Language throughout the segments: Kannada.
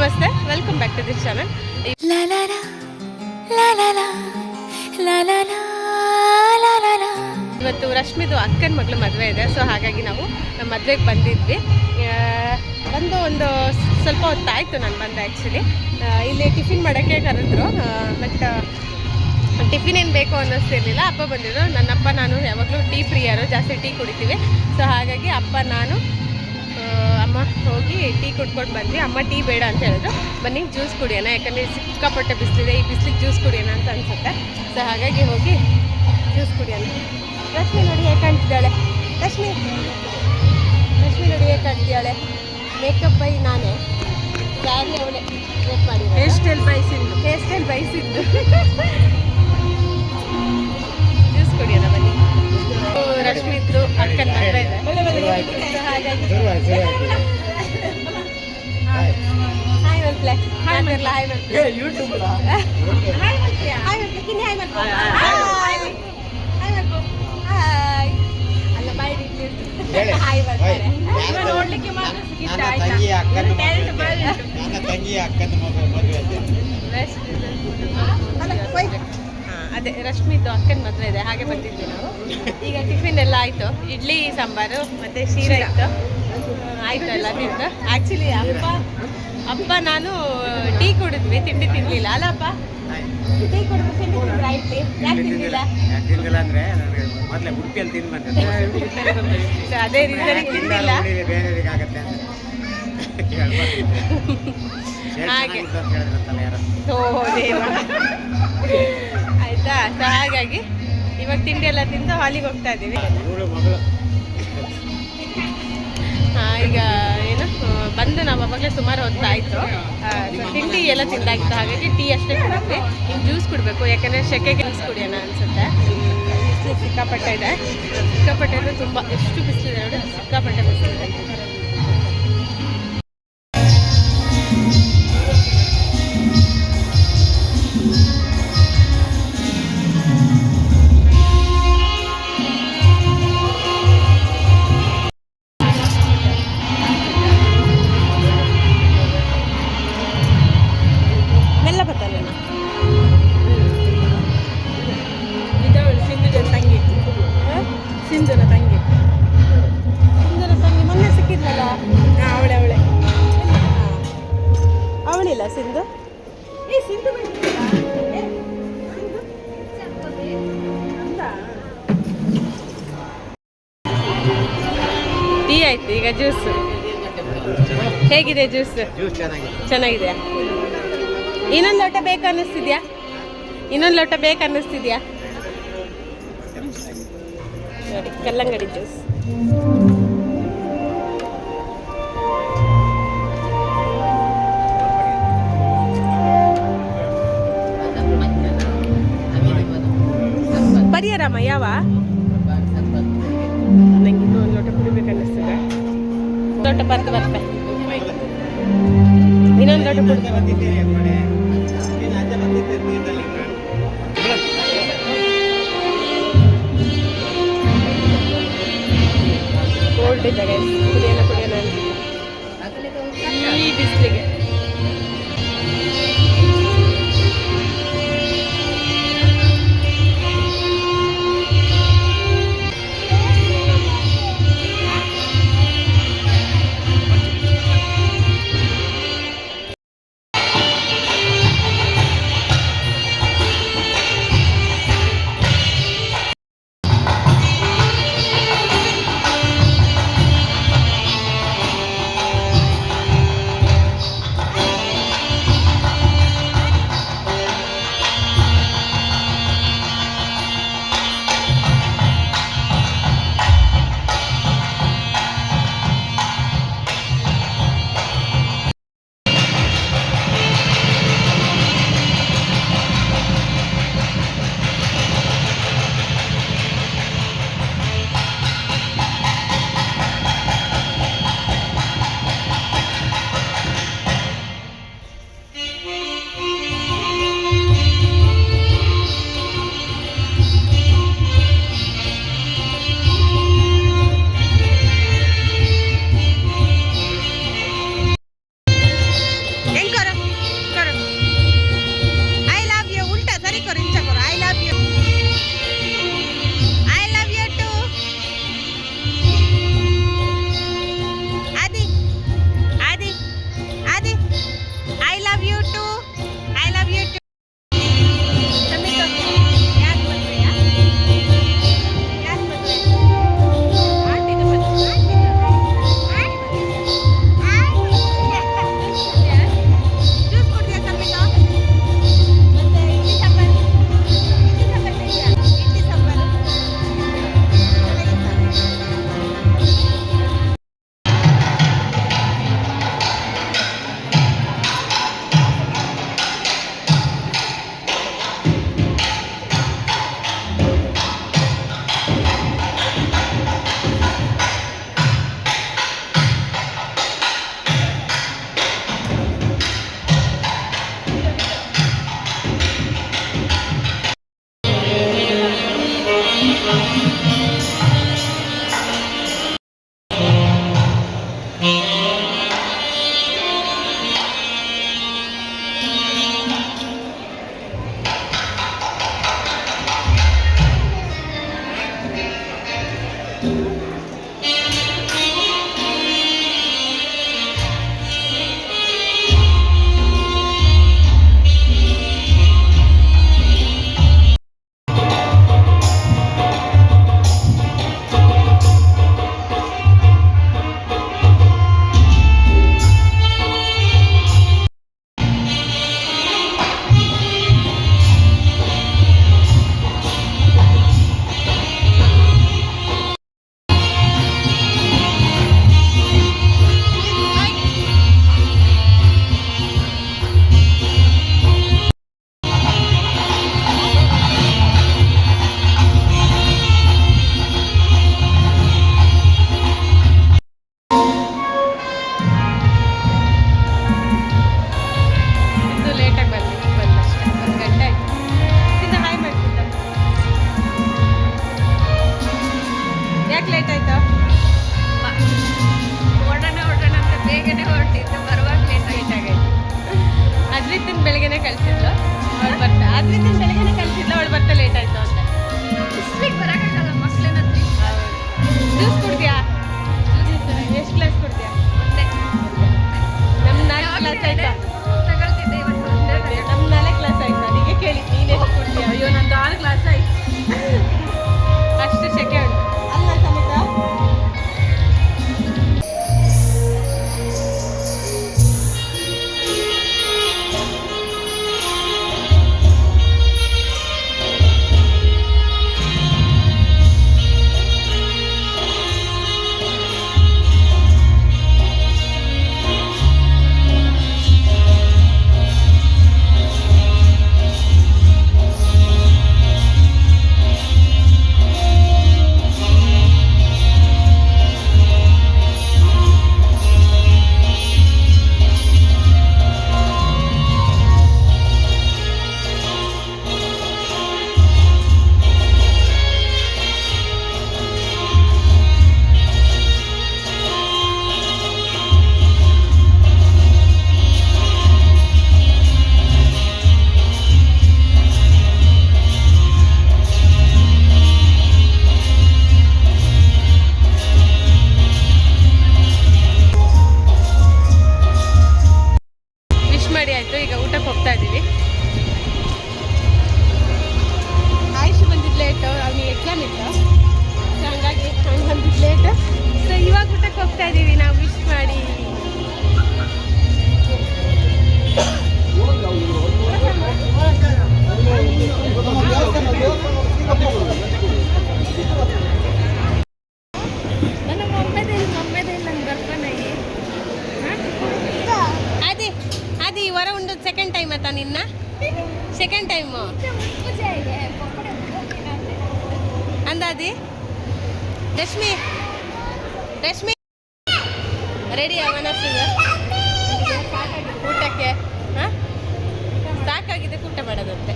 ನಮಸ್ತೆ welcome back to this channel. ಇವತ್ತು ರಶ್ಮಿದು ಅಕ್ಕನ ಮಗಳು ಮದುವೆ ಇದೆ ಸೊ ಹಾಗಾಗಿ ನಾವು ನಮ್ಮ ಮದುವೆಗೆ ಬಂದಿದ್ವಿ. ಬಂದು ಒಂದು ಸ್ವಲ್ಪ ಹೊತ್ತಾಯಿತು ನಾನು ಬಂದೆ ಆ್ಯಕ್ಚುಲಿ ಇಲ್ಲಿ ಟಿಫಿನ್ ಮಾಡೋಕ್ಕೆ ಕರೆದ್ರು. ಬಟ್ ಟಿಫಿನ್ ಏನು ಬೇಕು ಅನ್ನಿಸ್ತಿರ್ಲಿಲ್ಲ. ಅಪ್ಪ ಬಂದಿದ್ರು. ನನ್ನಪ್ಪ ನಾನು ಯಾವಾಗಲೂ ಟೀ ಪ್ರಿಯರು ಜಾಸ್ತಿ ಟೀ ಕುಡಿತೀವಿ. ಸೊ ಹಾಗಾಗಿ ಅಪ್ಪ ನಾನು ಅಮ್ಮ ಹೋಗಿ ಟೀ ಕುಡ್ಕೊಂಡು ಬಂದ್ವಿ. ಅಮ್ಮ ಟೀ ಬೇಡ ಅಂತ ಹೇಳಿದ್ರು. ಬನ್ನಿ ಜ್ಯೂಸ್ ಕುಡಿಯೋಣ. ಯಾಕಂದರೆ ಸಿಕ್ಕಾಪಟ್ಟೆ ಬಿಸಿಲಿದೆ. ಈ ಬಿಸಿಲಿಗೆ ಜ್ಯೂಸ್ ಕುಡಿಯೋಣ ಅಂತ ಅನ್ಸುತ್ತೆ. ಸೊ ಹಾಗಾಗಿ ಹೋಗಿ ಜ್ಯೂಸ್ ಕುಡಿಯೋಣ. ರಶ್ಮಿ ನೋಡಿ ಹೇಗೆ ಕಾಣ್ತಿದ್ದಾಳೆ. ರಶ್ಮಿ. ರಶ್ಮಿ ನೋಡಿ ಹೇಗೆ ಕಾಣ್ತಿದ್ದಾಳೆ. ಮೇಕಪ್ ಬೈ ನಾನೇ. ಸ್ಯಾರಿ ಅವಳೆ ಮಾಡಿ ಹೇರ್ ಸ್ಟೈಲ್ ಬಯಸಿದ್ದು ಹೇರ್ ಸ್ಟೈಲ್ ಬಯಸಿದ್ದು ರಶ್ಮಿದ್ದು ಅಕ್ಕನ ಮದುವೆ ಇದೆ. ಹಾಗಾಗಿ ಹಾಯ್ ಹಾಯ್ ಹಾಯ್ ಹಾಯ್ ಕಿನ್ನಿ ಹಾಯ್ ಹಾಯ್ ಹಾಯ್. ಮಲ್ಪು ಹಾಯ್ ಅಲ್ಲ ಬಾಯ್ ಹೇಳಿ. ಹಾಯ್? ನೋಡ್ಲಿಕ್ಕೆ ಮಾತ್ರ ಆಯ್ತಾ? ತಂಗಿ ಅಕ್ಕನ ಮದುವೆ. ನನ್ನ ತಂಗಿ ಅಕ್ಕನ. ಹಾ, ಅದೇ ರಶ್ಮಿದು ಅಕ್ಕನ ಮದುವೆ ಇದೆ ಹಾಗೆ ಬಂದಿದ್ವಿ ನಾವು. ಈಗ ಟಿಫಿನ್ ಎಲ್ಲ ಆಯಿತು. ಇಡ್ಲಿ ಸಾಂಬಾರು ಮತ್ತು ಶೀರ ಇತ್ತು. ಆಯಿತು ಎಲ್ಲ ತಿಂದು ಆ್ಯಕ್ಚುಲಿ ಅಪ್ಪ ಅಪ್ಪ ನಾನು ಟೀ ಕುಡಿದ್ವಿ ತಿಂಡಿ ತಿನ್ನಲಿಲ್ಲ ಅಲ್ಲಪ್ಪ ಟೀ ಕುಡಿದು ತಿಂಡಿ ತಿಂದ್ರೆ ಆಯ್ತು? ಯಾಕೆ ತಿಂದಿಲ್ಲ. ಯಾಕೆ ತಿಂದಿಲ್ಲ ಅಂದ್ರೆ ನನಗೆ ಮೊದಲೇ ಉಡುಪಿಯಲ್ಲಿ ತಿಂದು ಬಂದೆ ಅದೇ ರೀತಿ ತಿಂದಿಲ್ಲ. ಬೇರೆಯವರಿಗೆ ಆಗತ್ತೆ ಹಾಗೆ. ಓ ದೇವ. ಆಯ್ತಾ? ಸೊ ಹಾಗಾಗಿ ಇವಾಗ ತಿಂಡಿ ಎಲ್ಲ ತಿಂದು ಹಾಲಿಗೆ ಹೋಗ್ತಾ ಇದ್ದೀವಿ. ಈಗ ಏನು ಬಂದು ನಾವು ಅವಾಗಲೇ ಸುಮಾರು ಹೊತ್ತಾಯಿತು ಸೊ ತಿಂಡಿ ಎಲ್ಲ ತಿಂದಾಗಿತ್ತು ಹಾಗಾಗಿ ಟೀ ಅಷ್ಟೇ ಕುಡಿದ್ವಿ ಇನ್ನು ಜ್ಯೂಸ್ ಕುಡಬೇಕು, ಯಾಕಂದರೆ ಶೆಕೆ ಜ್ಯೂಸ್ ಕುಡಿಯೋಣ ಅನಿಸುತ್ತೆ. ಸಿಕ್ಕಾಪಟ್ಟೆ ಇದೆ. ಸಿಕ್ಕಾಪಟ್ಟೆ ಅಂದರೆ ತುಂಬ, ಎಷ್ಟು ಬಿಸಿಲಿದೆ ನೋಡಿ, ಸಿಕ್ಕಾಪಟ್ಟೆ ಬಿಸಿಲಿದೆ. ಜ್ಯೂಸ್ ಚೆನ್ನಾಗಿದೆ. ಇನ್ನೊಂದು ಲೋಟ ಬೇಕು ಅನ್ನಿಸ್ತಿದ್ಯಾ? ಇನ್ನೊಂದು ಲೋಟ ಬೇಕು ಅನ್ನಿಸ್ತಿದ್ಯಾ? ನೋಡಿ ಕಲ್ಲಂಗಡಿ ಜ್ಯೂಸ್. ಪರಿಹಾರಮ್ಮ ಯಾವ? ನಂಗೆ ಇನ್ನೊಂದು ಲೋಟ ಕುಡಿಬೇಕು ಅನ್ನಿಸ್ತದೆ. ಲೋಟ ಬರ್ದು ಬರ್ತೆ ನೀರಲ್ಲಿ. ಕೋಲ್ಡ್ ಇದೆ. ಕುಡಿಯೋಣ ಕುಡಿಯೋಣ ಈ ಬಿಸಿಲಿಗೆ ಬರ್ತಾ ಅದ್ರಿಂದ ಬೆಳಗ್ಗೆ ಕಳ್ಸಿದ್ಲ ಅವಳು ಬರ್ತಾ ಲೇಟ್ ಆಯ್ತು ಅಂತ. ಬರಕ್ಕಾಗಲ್ಲ ಮಕ್ಳೇನಾದ್ರಿ ಜ್ಯೂಸ್ ಕುಡ್ದ್ಯಾ? ಎಷ್ಟು ಕ್ಲಾಸ್ ಕುಡ್ದ್ಯಾ? ನಮ್ಮ ನಾಲ್ಕು ಗ್ಲಾಸ್ ಆಯ್ತಾ? ಒಂದೇ. ನಮ್ಮ ನಾಲ್ಕು ಗ್ಲಾಸ್ ಆಯ್ತು. ನೀಗೆ ಕೇಳಿ ನೀನು ಎಷ್ಟು ಕೊಡ್ತೀಯ ಅಯ್ಯೋ ನಂದು ಆರು ಕ್ಲಾಸ್ ಆಯ್ತು. ಸೆಕೆಂಡ್ ಟೈಮು ಅಂದಾದಿ ರಶ್ಮಿ. ರಶ್ಮಿ. ರೆಡಿ ಊಟಕ್ಕೆ? ಹಾಂ? ಸಾಕಾಗಿದೆ ಊಟ ಮಾಡೋದಂತೆ.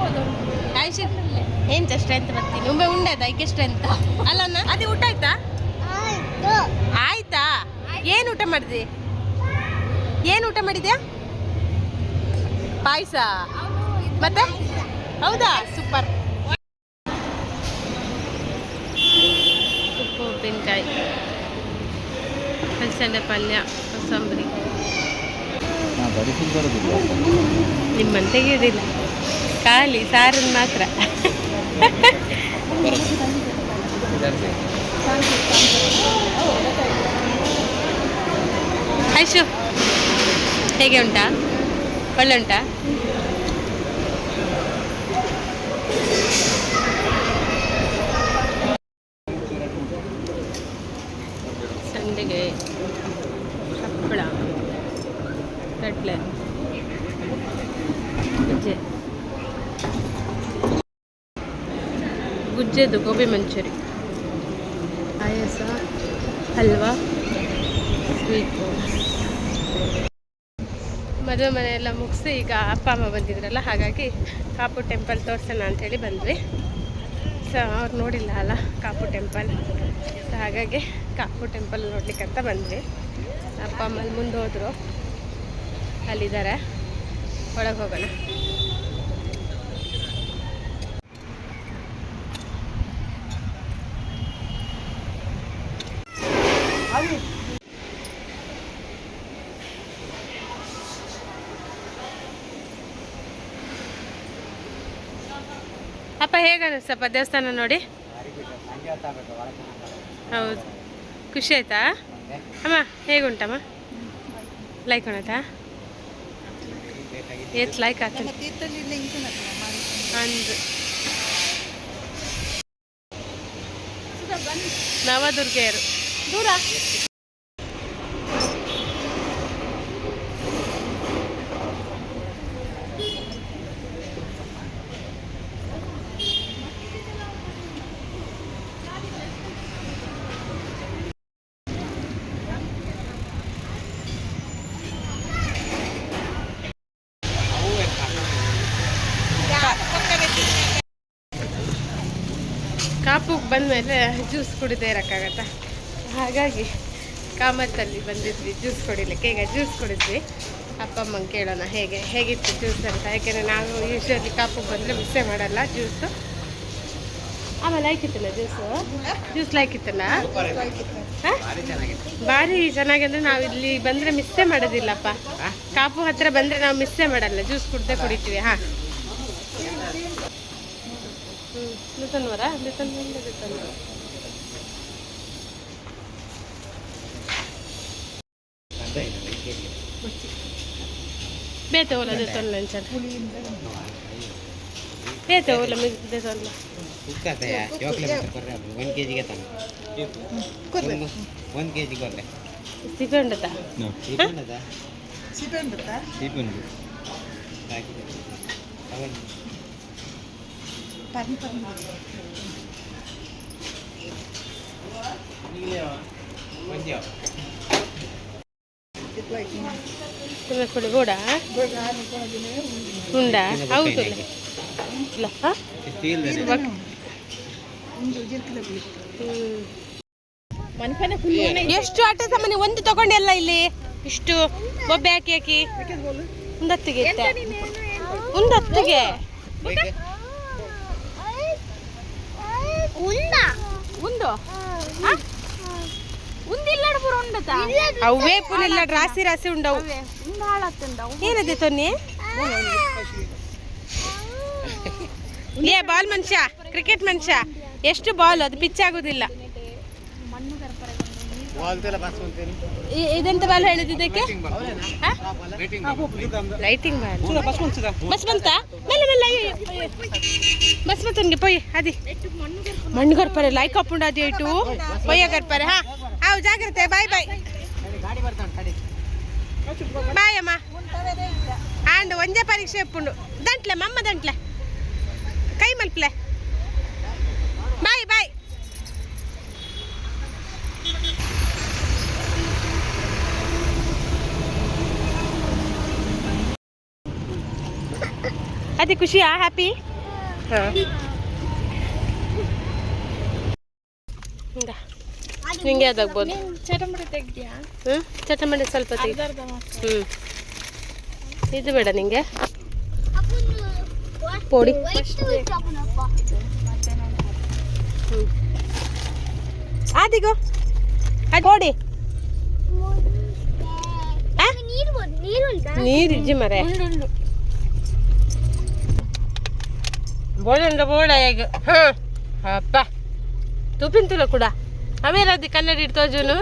ಹೋಗೋದು ಆಯ್ತು ಏನು ಸ್ಟ್ರೆಂತ್ ಬರ್ತೀನಿ? ಒಮ್ಮೆ ಉಂಡದ ಐಕೆ ಸ್ಟ್ರೆಂತ್ ಅಲ್ಲಣ್ಣ ಅದೇ ಊಟ ಆಯ್ತಾ? ಆಯ್ತಾ. ಏನು ಊಟ ಮಾಡಿದ್ರಿ ಏನು ಊಟ ಮಾಡಿದ್ಯಾ? ಪಾಯಸ. ಮತ್ತೆ? ಹೌದಾ? ಸೂಪರ್ ಉಪ್ಪು ಉಪ್ಪಿನಕಾಯಿ ಹಲಸಂಡೆ ಪಲ್ಯ ಕೊಸಂಬರಿ. ನಿಮ್ಮಂತೆ ಇದಿಲ್ಲ ಖಾಲಿ ಸಾರನ್ನು ಮಾತ್ರ. ಐಶು ಹೇಗೆ ಉಂಟಾ ಒಳ್ಳೆ ಉಂಟಾ ಸಂಡಿಗೆ ಹಪ್ಪಳ ಕಡ್ಲೆ ಗುಜ್ಜೆ ಗುಜ್ಜೆದು ಗೋಬಿ ಮಂಚೂರಿ ಪಾಯಸ ಹಲ್ವಾ ಸ್ವೀಟ್ ಮದುವೆ ಮನೆಯೆಲ್ಲ ಮುಗಿಸಿ ಈಗ ಅಪ್ಪ ಅಮ್ಮ ಬಂದಿದ್ರಲ್ಲ, ಹಾಗಾಗಿ ಕಾಪು ಟೆಂಪಲ್ ತೋರಿಸೋಣ ಅಂಥೇಳಿ ಬಂದ್ವಿ. ಸೊ ಅವ್ರು ನೋಡಿಲ್ಲ ಅಲ್ಲ ಕಾಪು ಟೆಂಪಲ್ ಸೊ ಹಾಗಾಗಿ ಕಾಪು ಟೆಂಪಲ್ ನೋಡ್ಲಿಕ್ಕಂತ ಬಂದ್ವಿ. ಅಪ್ಪ ಅಮ್ಮಲ್ಲಿ ಮುಂದೆ ಹೋದರು. ಅಲ್ಲಿದ್ದಾರೆ. ಒಳಗೆ ಹೋಗೋಣ. ಅಪ್ಪ ಹೇಗೆ ಸಪ್ಪ ದೇವಸ್ಥಾನ ನೋಡಿ? ಹೌದು. ಖುಷಿ ಆಯ್ತಾ? ಅಮ್ಮ ಹೇಗುಂಟಮ್ಮ? ಲೈಕ್ ಉಣತಾ ಏತ್ ಲೈಕ್ ಆತ. ಅಂದ್ರೆ ನವದುರ್ಗೆಯರು. ದೂರ? ಬಂದಮೇಲೆ ಜ್ಯೂಸ್ ಕುಡಿದೇ ಇರೋಕ್ಕಾಗತ್ತ? ಹಾಗಾಗಿ ಕಾಮತ್ತಲ್ಲಿ ಬಂದಿದ್ವಿ ಜ್ಯೂಸ್ ಕುಡಿಲಿಕ್ಕೆ. ಈಗ ಜ್ಯೂಸ್ ಕುಡಿದ್ವಿ. ಅಪ್ಪ ಅಮ್ಮಂಗೆ ಕೇಳೋಣ ಹೇಗೆ, ಹೇಗಿತ್ತು ಜ್ಯೂಸ್ ಅಂತ. ಯಾಕೆಂದರೆ ನಾವು ಯೂಶ್ವಲಿ ಕಾಪು ಬಂದರೆ ಮಿಸ್ಸೇ ಮಾಡಲ್ಲ ಜ್ಯೂಸು. ಆಮೇಲೆ ಆಯ್ತಿತ್ತಲ್ಲ ಜ್ಯೂಸು? ಜ್ಯೂಸ್ ಲೈಕಿತ್ತಲ್ಲ ಭಾರಿ ಚೆನ್ನಾಗಂದ್ರೆ ನಾವು ಇಲ್ಲಿ ಬಂದರೆ ಮಿಸ್ಸೇ ಮಾಡೋದಿಲ್ಲಪ್ಪ. ಕಾಪು ಹತ್ರ ಬಂದರೆ ನಾವು ಮಿಸ್ಸೇ ಮಾಡಲ್ಲ. ಜ್ಯೂಸ್ ಕುಡ್ದೇ ಕುಡಿತೀವಿ. ಹಾಂ. ಲಿತನ್ವರ ಅರ್ಧ ಇದೆ ಐದು ಕೆ ಜಿ ಬೇತೆ ಓಲ ದೇತೊಲ್ಲ ಅಂಚನ ಬೇತೆ ಓಲ ದೇತೊಲ್ಲ ಉಕ್ಕತೆಯ ಚೋಕ್ಲೇಟ್ ಕೊರ್ರೆ ಒಂದು ಕೆ ಜಿಗೆ ತಾನೆ. ಒಂದು ಒಂದು ಕೆ ಜಿ ಕೊರ್ರೆ ಸಿಗಂಡದ ಸೀಪುಂಡದ ಸಿಪೆ ಉಂಟಾ ಸೀಪುಂಡು ತಗೊಂಡು. ಪರ್ನ್ ಮನ್ಪನೆ ಫುಲ್ ಎಷ್ಟು ಆಟ ಸಾಮಾನ್ಯ ಒಂದು ತಗೊಂಡೆಲ್ಲ ಇಲ್ಲಿ. ಇಷ್ಟು ಬೊಬ್ಬೆ ಹಾಕಿ ಹಾಕಿ. ಒಂದು ಹತ್ತಿಗೆ ಇತ್ತ ಒಂದು ಹತ್ತಿಗೆ ಉಂಡತ ಅವೇ ಪುನಿಲ್ಲ ರಾಸಿ ರಾಸಿ ಉಂಡವು. ಏನದೆ ತೊನ್ನಿ? ಏ ಬಾಲ್ ಮನುಷ್ಯ ಕ್ರಿಕೆಟ್ ಮನುಷ್ಯ ಎಷ್ಟು ಬಾಲ್ ಅದು ಪಿಚ್ ಆಗುದಿಲ್ಲ. ಇದೆಂತ ಬಾಲ್ ಹೇಳಿದ್ದು ಇದಕ್ಕೆ? ಲೈಟಿಂಗ್ ಬಾಲ್ ಬಸ್ ಬಂತ ಅಯ್ಯೋ, ಅಯ್ಯೋ. ಬಸ್ ಬಂತನ್ಗೆ ಪೊಯ್ ಅದಿ ಮಣ್ಣು ಗರ್ಪರೆ ಲೈಕ್ ಅಪ್ಪುಂಡು ಅದು ಇಟ್ಟು ಪೊಯ್ಯ ಗರ್ಪರೆ ಹಾ ಹಾವು ಜಾಗ್ರತೆ ಬಾಯ್ ಬಾಯ್ ಗಾಡಿ ಬರ್ತಾನೆ ತಡಿ ಬಾಯ್ ಅಮ್ಮ ಆಂಡ್ ಒಂದೇ ಪರೀಕ್ಷೆ ಎಪ್ಪುಂಡು ದಂಟ್ಲೆ ಮಮ್ಮ ದಂಟ್ಲೆ ಕೈ ಮಲ್ಪ್ಲೆ ಬಾಯ್ ಬಾಯ್ ಅದೇ ಖುಷಿಯಾ ಹ್ಯಾಪಿ ಹಾಂ ನಿಂಗೆ ಅದಾಗ್ಬೋದು ಚಟಮಟ ತೆಗ್ದ್ಯಾ? ಹ್ಞೂ ಚಟಮಡೆ ಸ್ವಲ್ಪ ಹ್ಮ್. ಹ್ಞೂ ಇದು ಬೇಡ ನಿಂಗೆ. ಪೋಡಿ. ಹ್ಞೂ ಆದಿಗೋ ಪೋಡಿ. ನೀರಿಜ್ಜಿ ನೀರು ಇಜ್ಜಿ ಮರೆ. ಬೋಳುಂಡ ಬೋಳ ಈಗ ಹಾಂ ಅಪ್ಪ. ತುಪಿಂತುಲ ಕೂಡ. ಅವೇರದಿ ಕನ್ನಡ ಇಟ್ಟು ತೋಜುನು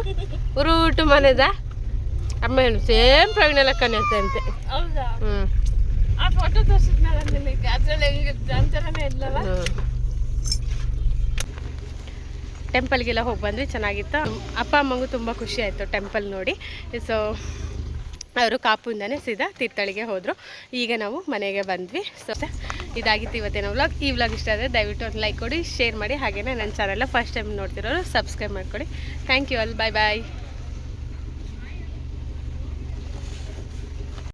ಉರುಟು ಮನೆದ? ಅಮ್ಮ ಹೇಳು ಸೇಮ್ ಪ್ರವೀಣ ಲೆಕ್ಕನೆ ಅಂತೆ. ಹೌದಾ? ಹ್ಞೂ ಟೆಂಪಲ್ಗೆಲ್ಲ ಹೋಗಿ ಬಂದ್ವಿ ಚೆನ್ನಾಗಿತ್ತು. ಅಪ್ಪ ಅಮ್ಮಂಗೂ ತುಂಬ ಖುಷಿ ಆಯಿತು ಟೆಂಪಲ್ ನೋಡಿ. ಸೊ ಅವರು ಕಾಪುಯಿಂದನೇ ಸೀದಾ ತೀರ್ಥಳಿಗೆ ಹೋದರು. ಈಗ ನಾವು ಮನೆಗೆ ಬಂದ್ವಿ. ಸೊ ಇದಾಗಿತ್ತು ಇವತ್ತಿನ ವ್ಲಾಗ್ ಈ ವ್ಲಾಗ್ ಇಷ್ಟ ಆದರೆ ದಯವಿಟ್ಟು ಒಂದು ಲೈಕ್ ಕೊಡಿ ಶೇರ್ ಮಾಡಿ. ಹಾಗೆಯೇ ನನ್ನ ಚಾನಲ್ನ ಫಸ್ಟ್ ಟೈಮ್ ನೋಡ್ತಿರೋರು ಸಬ್ಸ್ಕ್ರೈಬ್ ಮಾಡಿಕೊಡಿ. Thank you all bye bye